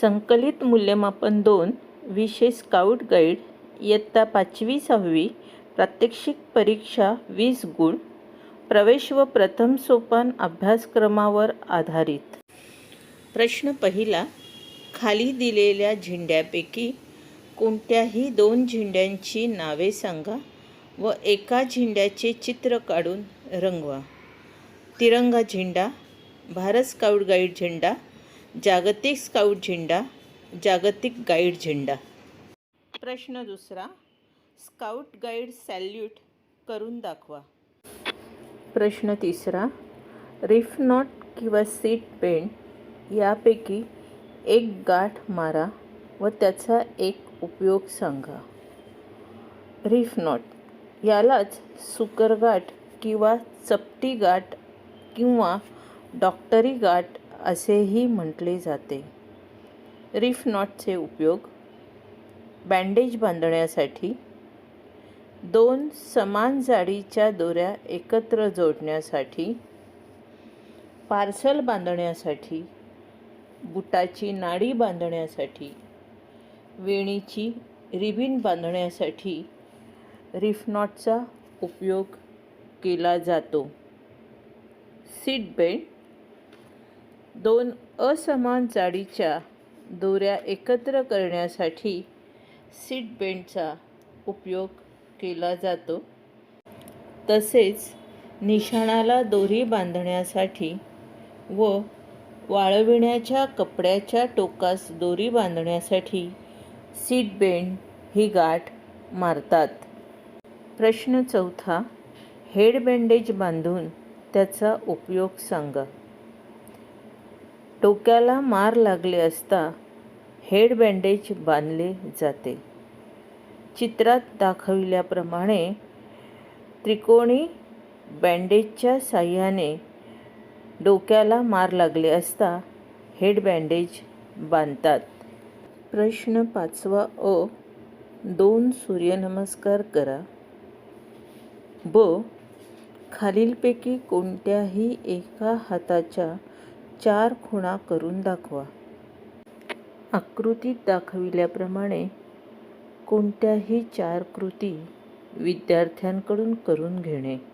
संकलित मूल्यमापन दोन विषय स्काउट गाईड इयत्ता पाचवी सहावी प्रात्यक्षिक परीक्षा वीस गुण प्रवेश व प्रथम सोपान अभ्यासक्रमावर आधारित. प्रश्न पहिला खाली दिलेल्या झेंड्यापैकी कोणत्याही दोन झेंड्यांची नावे सांगा व एका झेंड्याचे चित्र काढून रंगवा. तिरंगा झेंडा भारत स्काउट गाईड झेंडा जागतिक स्काउट झेंडा जागतिक गाईड झेंडा. प्रश्न दुसरा स्काउट गाईड सॅल्यूट करून दाखवा. प्रश्न तिसरा रिफ नॉट किंवा सीट बेंड यापैकी एक गाठ मारा व त्याचा एक उपयोग सांगा. रिफ नॉट यालाच सुकरगाठ किंवा चपटी गाठ किंवा डॉक्टरी गाठ असेही म्हटले जाते. रिफ नॉटचे उपयोग बँडेज बांधण्यासाठी दोन समान जाडीच्या दोऱ्या एकत्र जोडण्यासाठी पार्सल बांधण्यासाठी बुटाची नाडी बांधण्यासाठी वेणीची रिबिन बांधण्यासाठी रिफनॉटचा उपयोग केला जातो. सीट बेल्ट दोन असमान जाडीच्या दोऱ्या एकत्र करण्यासाठी सीट बेल्टचा उपयोग केला जातो. तसेच निशाणाला दोरी बांधण्यासाठी व वाळविण्याच्या कपड्याच्या टोकास दोरी बांधण्यासाठी सीट बेंड ही गाठ मारतात. प्रश्न चौथा हेड बँडेज बांधून त्याचा उपयोग सांगा डोक्याला मार लागले असता हेड बँडेज बांधले जाते. चित्रात दाखविल्याप्रमाणे त्रिकोणी बँडेजच्या साह्याने डोक्याला मार लागले असता हेड बँडेज बांधतात. प्रश्न पाचवा अ दोन सूर्यनमस्कार करा. ब खालीलपैकी कोणत्याही एका हाताच्या चार खुणा करून दाखवा. आकृतीत दाखविल्याप्रमाणे कोणत्याही चार कृती विद्यार्थ्यांकडून करून घेणे.